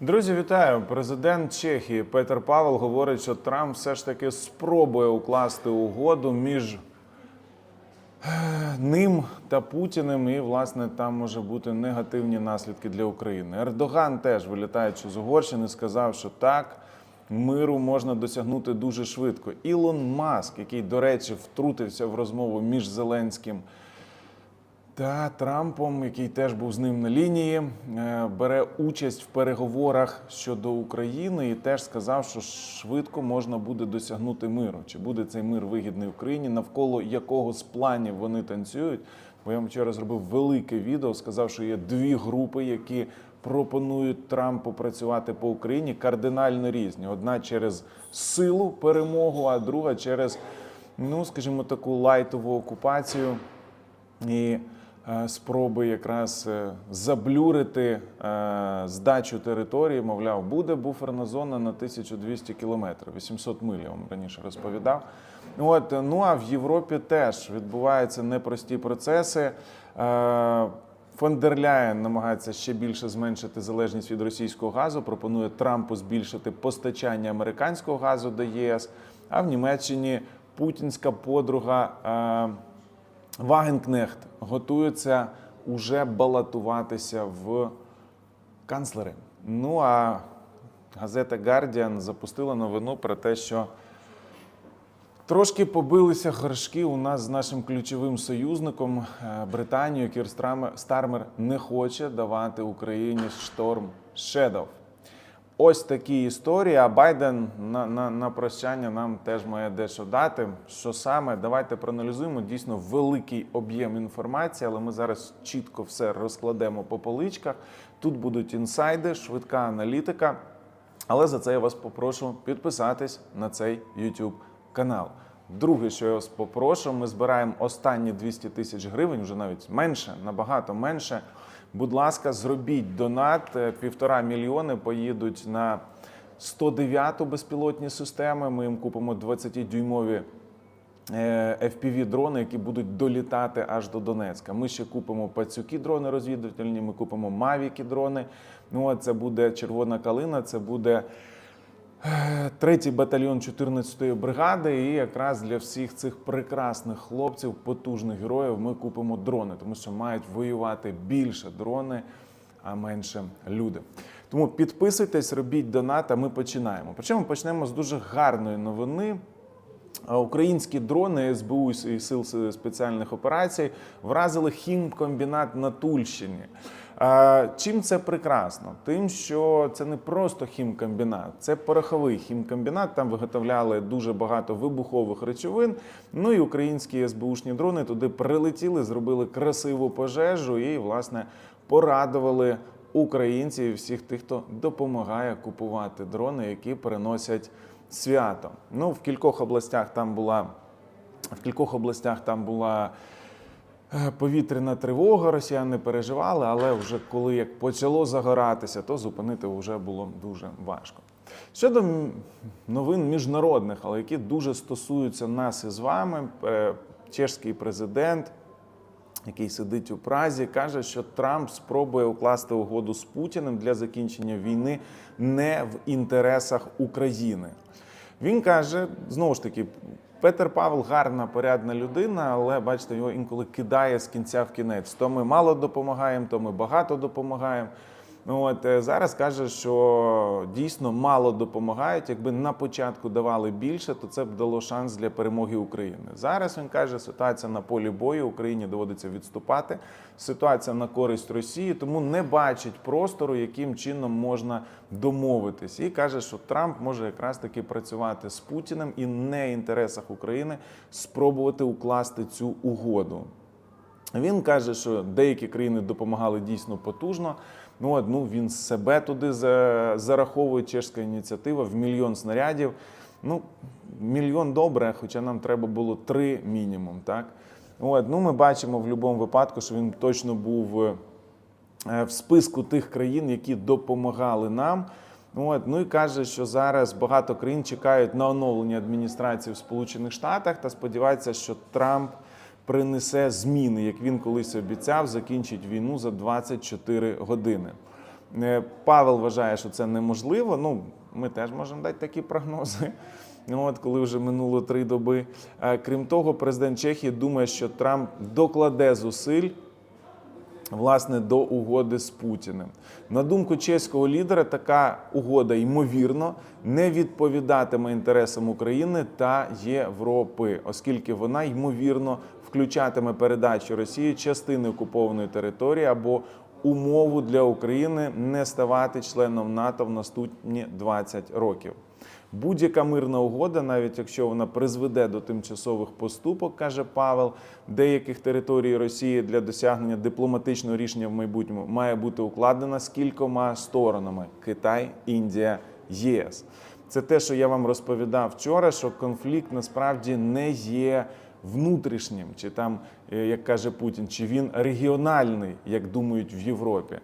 Друзі, вітаю! Президент Чехії Петер Павел говорить, що Трамп все ж таки спробує укласти угоду між е, ним та Путіним, і власне там може бути негативні наслідки для України. Ердоган теж вилітаючи з Угорщини, сказав, що так. Миру можна досягнути дуже швидко. Ілон Маск, який, до речі, втрутився в розмову між Зеленським та Трампом, який теж був з ним на лінії, е, бере участь в переговорах щодо України і теж сказав, що швидко можна буде досягнути миру. Чи буде цей мир вигідний Україні, навколо якого з планів вони танцюють? Бо я вчора зробив велике відео, сказав, що є дві групи, які пропонують Трампу працювати по Україні кардинально різні. Одна через силу перемогу, а друга через, ну скажімо, таку лайтову окупацію і спроби якраз е, заблюрити е, здачу території, мовляв, буде буферна зона на 1200 кілометрів, 800 миль, я вам раніше розповідав. От, е, ну а в Європі теж відбуваються непрості процеси. Е, Фон дер Ляєн намагається ще більше зменшити залежність від російського газу. Пропонує Трампу збільшити постачання американського газу до ЄС. А в Німеччині путінська подруга е, Вагенкнехт готується уже балотуватися в канцлери. Ну а газета Guardian запустила новину про те, що Трошки побилися горшки у нас з нашим ключовим союзником е, Британією. Кірстрамер Стармер не хоче давати Україні шторм Shadow. Ось такі історії. А Байден на, на, на прощання нам теж має дещо дати. Що саме? Давайте проаналізуємо. Дійсно великий об'єм інформації, але ми зараз чітко все розкладемо по поличках. Тут будуть інсайди, швидка аналітика. Але за це я вас попрошу підписатись на цей YouTube канал. Друге, що я вас попрошу, ми збираємо останні 200 тисяч гривень, вже навіть менше, набагато менше. Будь ласка, зробіть донат. Е, Півтора мільйони поїдуть на 109-ту безпілотні системи. Ми їм купимо 20-дюймові fpv дрони, які будуть долітати аж до Донецька. Ми ще купимо пацюки дрони розвідувальні, ми купимо мавіки дрони. Ну, це буде червона калина, це буде е, третій батальйон 14-ї бригади. І якраз для всіх цих прекрасних хлопців, потужних героїв, ми купимо дрони, тому що мають воювати більше дрони, а менше люди. Тому підписуйтесь, робіть донат, а ми починаємо. Причому почнемо з дуже гарної новини. Українські дрони СБУ і сил спеціальних операцій вразили хімкомбінат на Тульщині. Чим це прекрасно? Тим, що це не просто хімкомбінат, це пороховий хімкомбінат. Там виготовляли дуже багато вибухових речовин. Ну і українські СБУшні дрони туди прилетіли, зробили красиву пожежу і, власне, порадували українців і всіх тих, хто допомагає купувати дрони, які переносять свято. Ну, в кількох областях там була в кількох областях там була повітряна тривога. Росіяни переживали, але вже коли як почало загоратися, то зупинити вже було дуже важко. Щодо новин міжнародних, але які дуже стосуються нас із вами, е, чешський президент який сидить у Празі, каже, що Трамп спробує укласти угоду з Путіним для закінчення війни не в інтересах України. Він каже, знову ж таки, Петер Павел гарна, порядна людина, але бачите, його інколи кидає з кінця в кінець. То ми мало допомагаємо, то ми багато допомагаємо. Ну, От е, зараз каже, що дійсно мало допомагають. Якби на початку давали більше, то це б дало шанс для перемоги України. Зараз він каже, ситуація на полі бою Україні доводиться відступати. Ситуація на користь Росії, тому не бачить простору, яким чином можна домовитись. І каже, що Трамп може якраз таки працювати з Путіним і не в інтересах України спробувати укласти цю угоду. Він каже, що деякі країни допомагали дійсно потужно. Ну, от, ну він себе туди зараховує чешська ініціатива в мільйон снарядів. Ну, мільйон добре, хоча нам треба було три мінімум. Так? От, ну, ми бачимо в будь-якому випадку, що він точно був е, в списку тих країн, які допомагали нам. От, ну і каже, що зараз багато країн чекають на оновлення адміністрації в Сполучених Штатах та сподіваються, що Трамп принесе зміни, як він колись обіцяв, закінчить війну за 24 години. Е, Павел вважає, що це неможливо. Ну, ми теж можемо дати такі прогнози. Ну, От коли вже минуло три доби. Е, Крім того, президент Чехії думає, що Трамп докладе зусиль власне до угоди з Путіним. На думку чеського лідера, така угода ймовірно не відповідатиме інтересам України та Європи, оскільки вона ймовірно включатиме передачу Росії частини окупованої території або умову для України не ставати членом НАТО в наступні 20 років. Будь-яка мирна угода, навіть якщо вона призведе до тимчасових поступок, каже Павел, деяких територій Росії для досягнення дипломатичного рішення в майбутньому має бути укладена з кількома сторонами: Китай, Індія, ЄС. Це те, що я вам розповідав вчора, що конфлікт насправді не є внутрішнім, чи там, е, як каже Путін, чи він регіональний, як думають в Європі.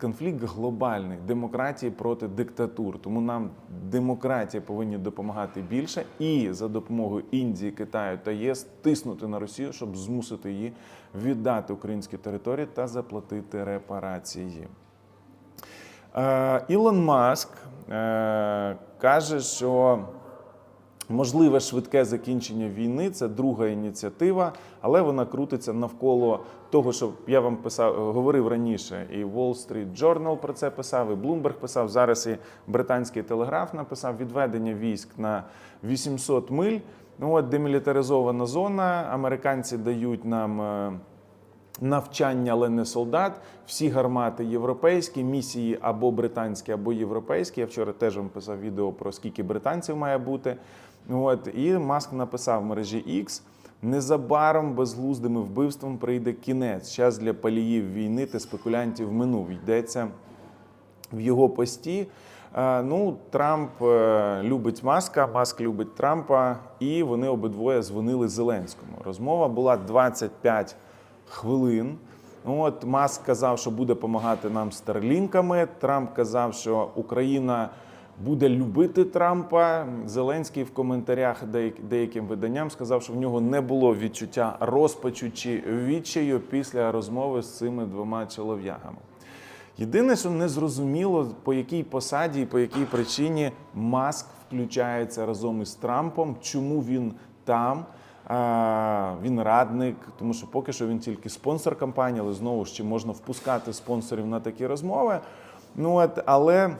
Конфлікт глобальний, демократії проти диктатур. Тому нам демократія повинні допомагати більше і за допомогою Індії, Китаю та ЄС тиснути на Росію, щоб змусити її віддати українські території та заплатити репарації. Е, Ілон Маск е, каже, що можливе швидке закінчення війни це друга ініціатива, але вона крутиться навколо того, що я вам писав, говорив раніше. І Wall Street Journal про це писав, і Bloomberg писав. Зараз і британський телеграф написав відведення військ на 800 миль. Ну от демілітаризована зона. Американці дають нам. е, навчання, але не солдат. Всі гармати європейські, місії або британські, або європейські. Я вчора теж вам писав відео про скільки британців має бути. От і Маск написав в мережі X, Незабаром безглуздими вбивством прийде кінець. Час для паліїв війни та спекулянтів минув. Йдеться в його пості. Е, Ну, Трамп е, любить Маска, Маск любить Трампа, і вони обидвоє дзвонили Зеленському. Розмова була 25 хвилин. От Маск казав, що буде допомагати нам старлінками. Трамп казав, що Україна буде любити Трампа. Зеленський в коментарях деяким виданням сказав, що в нього не було відчуття розпачу чи відчаю після розмови з цими двома чолов'ягами. Єдине, що не зрозуміло, по якій посаді і по якій причині Маск включається разом із Трампом, чому він там. Він радник, тому що поки що він тільки спонсор кампанії, але знову ж чи можна впускати спонсорів на такі розмови. Ну от, але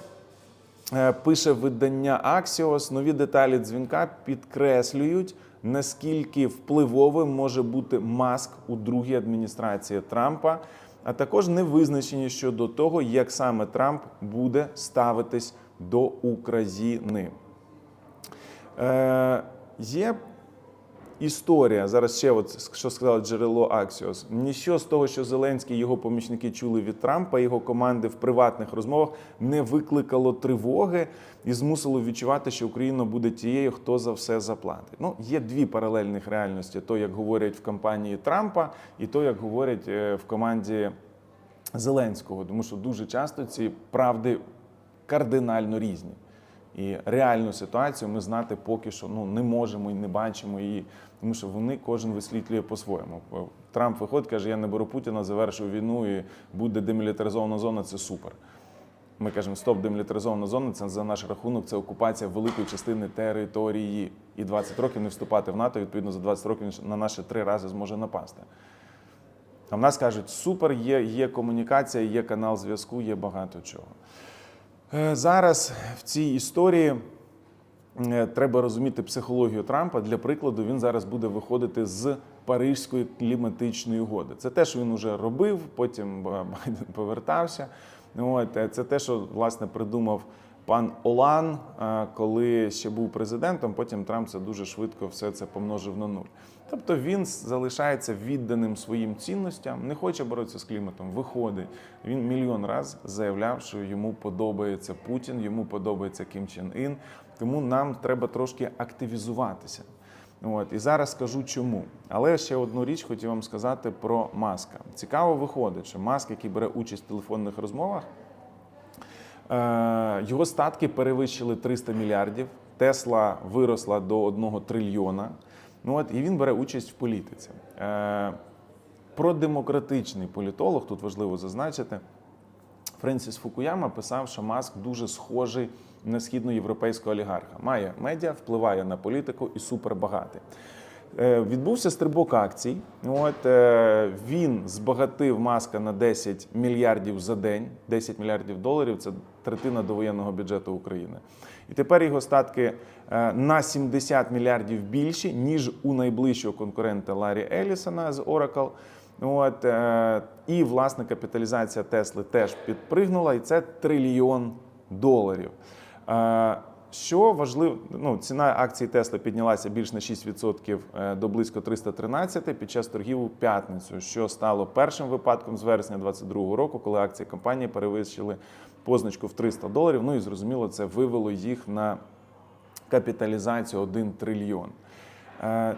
Пише видання Axios, нові деталі дзвінка підкреслюють, наскільки впливовим може бути маск у другій адміністрації Трампа, а також невизначені щодо того, як саме Трамп буде ставитись до України. Е, є історія. Зараз ще от що сказало джерело Axios. Ніщо з того, що Зеленський його помічники чули від Трампа, його команди в приватних розмовах не викликало тривоги і змусило відчувати, що Україна буде тією, хто за все заплатить. Ну, є дві паралельних реальності: то, як говорять в кампанії Трампа, і то, як говорять е, в команді Зеленського, тому що дуже часто ці правди кардинально різні. І реальну ситуацію ми знати поки що ну, не можемо і не бачимо її, тому що вони кожен висвітлює по-своєму. Трамп виходить, каже: Я не беру Путіна, завершую війну і буде демілітаризована зона. Це супер. Ми кажемо, стоп, демілітаризована зона це за наш рахунок, це окупація великої частини території. І 20 років не вступати в НАТО, відповідно, за 20 років він на наші три рази зможе напасти. А в нас кажуть, супер, є, є комунікація, є канал зв'язку, є багато чого. Е, Зараз в цій історії е, треба розуміти психологію Трампа. Для прикладу, він зараз буде виходити з Парижської кліматичної угоди. Це те, що він вже робив, потім е, Байден повертався. От, е, це те, що власне придумав пан Олан, е, коли ще був президентом. Потім Трамп це дуже швидко все це помножив на нуль. Тобто він залишається відданим своїм цінностям, не хоче боротися з кліматом, виходить. Він мільйон раз заявляв, що йому подобається Путін, йому подобається Кім Чен Ін. Тому нам треба трошки активізуватися. От і зараз скажу чому. Але ще одну річ хотів вам сказати про маска. Цікаво виходить, що маск, який бере участь в телефонних розмовах, Е, Його статки перевищили 300 мільярдів. Тесла виросла до 1 трильйона. Ну от і він бере участь в політиці. Е, Продемократичний політолог, тут важливо зазначити, Френсіс Фукуяма писав, що Маск дуже схожий на східноєвропейського олігарха. Має медіа, впливає на політику і супербагатий. Е, Відбувся стрибок акцій. От е, він збагатив маска на 10 мільярдів за день. 10 мільярдів доларів це третина довоєнного бюджету України. І тепер його статки е, на 70 мільярдів більші, ніж у найближчого конкурента Ларі Елісона з Oracle. От, і власне капіталізація Тесли теж підпригнула, і це трильйон доларів. Е, Що важливо, ну ціна акції Тесли піднялася більш на 6% е, до близько 313 під час торгів у п'ятницю, що стало першим випадком з вересня 2022 року, коли акції компанії перевищили позначку в 300 доларів. Ну і зрозуміло, це вивело їх на капіталізацію 1 трильйон. Е,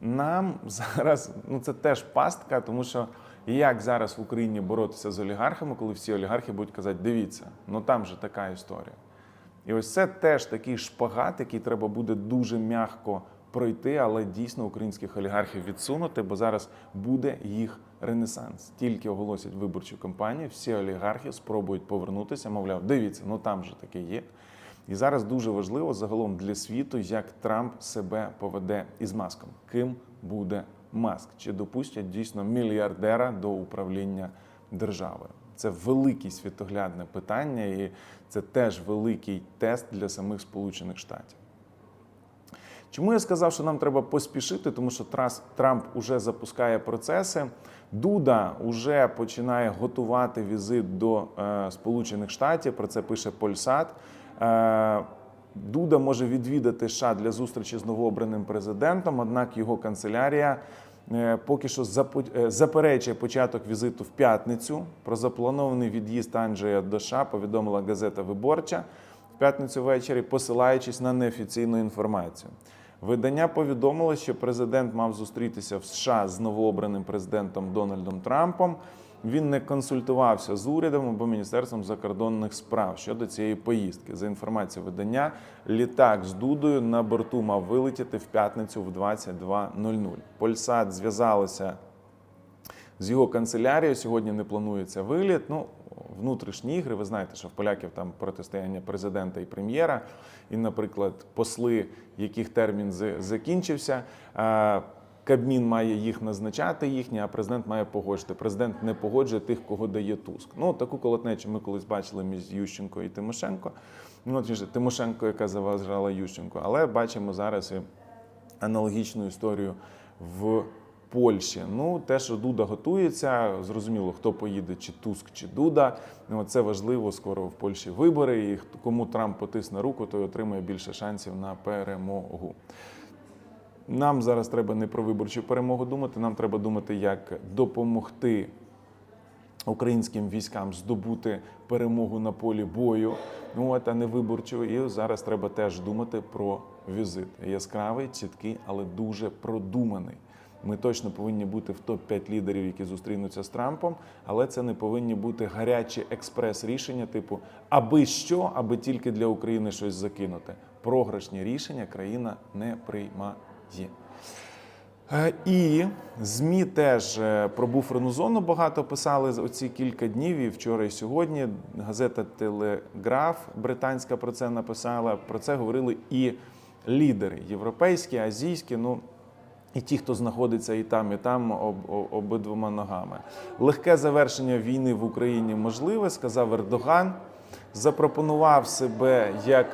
Нам зараз ну це теж пастка, тому що як зараз в Україні боротися з олігархами, коли всі олігархи будуть казати, дивіться, ну там же така історія. І ось це теж такий шпагат, який треба буде дуже м'яко пройти, але дійсно українських олігархів відсунути, бо зараз буде їх ренесанс. Тільки оголосять виборчу кампанію, всі олігархи спробують повернутися, мовляв, дивіться, ну там же таке є. І зараз дуже важливо загалом для світу, як Трамп себе поведе із маском. Ким буде маск? Чи допустять дійсно мільярдера до управління державою? Це велике світоглядне питання, і це теж великий тест для самих Сполучених Штатів. Чому я сказав, що нам треба поспішити? Тому що Трамп уже запускає процеси. Дуда вже починає готувати візит до е, Сполучених Штатів. Про це пише Польсат. Дуда може відвідати США для зустрічі з новообраним президентом, однак його канцелярія е, поки що е, заперечує початок візиту в п'ятницю. Про запланований від'їзд Анджея до США повідомила газета Виборча в п'ятницю ввечері, посилаючись на неофіційну інформацію. Видання повідомило, що президент мав зустрітися в США з новообраним президентом Дональдом Трампом. Він не консультувався з урядом або міністерством закордонних справ щодо цієї поїздки. За інформацією видання, літак з Дудою на борту мав вилетіти в п'ятницю в 22.00. Польсат зв'язалося з його канцелярією. Сьогодні не планується виліт. Ну, внутрішні ігри. Ви знаєте, що в поляків там протистояння президента і прем'єра, і, наприклад, посли, яких термін закінчився. Кабмін має їх назначати їхні, а президент має погоджувати. Президент не погоджує тих, кого дає Туск. Ну таку колотнечу ми колись бачили між Ющенко і Тимошенко. Ну точніше, Тимошенко, яка заважала Ющенко, але бачимо зараз і аналогічну історію в Польщі. Ну, те, що Дуда готується, зрозуміло, хто поїде, чи Туск, чи Дуда. Ну, це важливо. Скоро в Польщі вибори. І кому Трамп потисне руку, той отримає більше шансів на перемогу. Нам зараз треба не про виборчу перемогу думати. Нам треба думати, як допомогти українським військам здобути перемогу на полі бою, ну от, а не виборчу. І зараз треба теж думати про візит. Яскравий, чіткий, але дуже продуманий. Ми точно повинні бути в топ-5 лідерів, які зустрінуться з Трампом, але це не повинні бути гарячі експрес-рішення, типу аби що, аби тільки для України щось закинути. Програшні рішення країна не приймає. Е, І ЗМІ теж е, про буферну зону багато писали за оці кілька днів. І вчора і сьогодні газета Телеграф британська про це написала. Про це говорили і лідери європейські, азійські. Ну і ті, хто знаходиться і там, і там об, об- обидвома ногами. Легке завершення війни в Україні можливе, сказав Ердоган. Запропонував себе як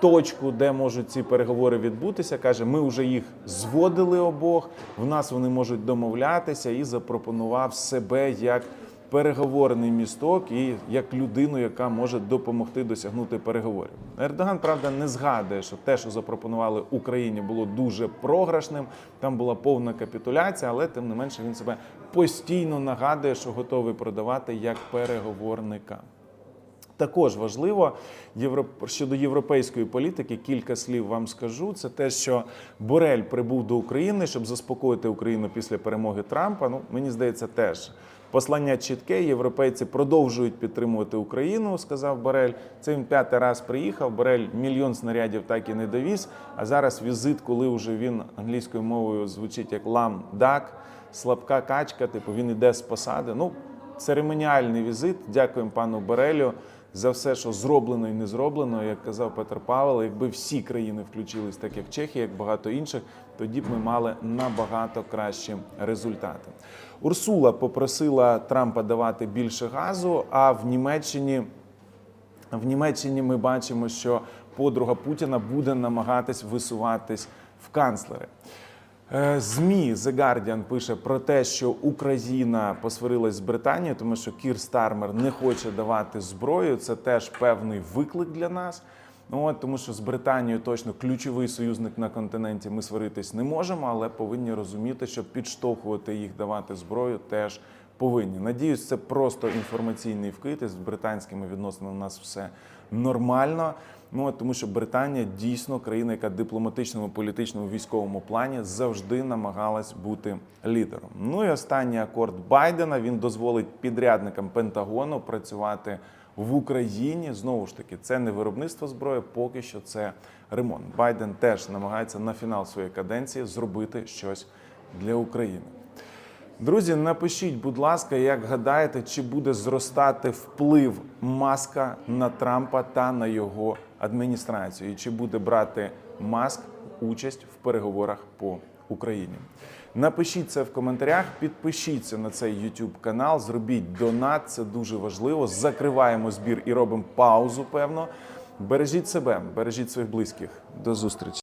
точку, де можуть ці переговори відбутися. Каже, ми вже їх зводили обох. В нас вони можуть домовлятися, і запропонував себе як переговорний місток і як людину, яка може допомогти досягнути переговорів. Ердоган, правда, не згадує, що те, що запропонували Україні, було дуже програшним. Там була повна капітуляція, але тим не менше він себе постійно нагадує, що готовий продавати як переговорника. Також важливо щодо європейської політики. Кілька слів вам скажу. Це те, що Борель прибув до України, щоб заспокоїти Україну після перемоги Трампа. Ну мені здається, теж послання чітке. Європейці продовжують підтримувати Україну. Сказав Борель. Це він п'ятий раз приїхав. Борель мільйон снарядів так і не довіз. А зараз візит, коли вже він англійською мовою звучить як лам дак, слабка качка. Типу він іде з посади. Ну церемоніальний візит. Дякуємо пану Борелю за все, що зроблено і не зроблено. Як казав Петр Павел, якби всі країни включились, так як Чехія, як багато інших, тоді б ми мали набагато кращі результати. Урсула попросила Трампа давати більше газу, а в Німеччині. В Німеччині ми бачимо, що подруга Путіна буде намагатись висуватись в канцлери. Е, ЗМІ The Guardian пише про те, що Україна посварилась з Британією, тому що Кір Стармер не хоче давати зброю. Це теж певний виклик для нас. Ну, от, тому що з Британією точно ключовий союзник на континенті ми сваритись не можемо, але повинні розуміти, що підштовхувати їх давати зброю теж повинні. Надіюсь, це просто інформаційний вкид. З британськими відносинами у нас все нормально. Ну тому що Британія дійсно країна, яка дипломатичному, політичному, військовому плані завжди намагалась бути лідером. Ну і останній акорд Байдена він дозволить підрядникам Пентагону працювати в Україні. Знову ж таки, це не виробництво зброї, поки що це ремонт. Байден теж намагається на фінал своєї каденції зробити щось для України. Друзі, напишіть, будь ласка, як гадаєте, чи буде зростати вплив маска на Трампа та на його адміністрацію, і чи буде брати маск участь в переговорах по Україні? Напишіть це в коментарях, підпишіться на цей YouTube канал, зробіть донат, це дуже важливо. Закриваємо збір і робимо паузу. Певно. Бережіть себе, бережіть своїх близьких. До зустрічі.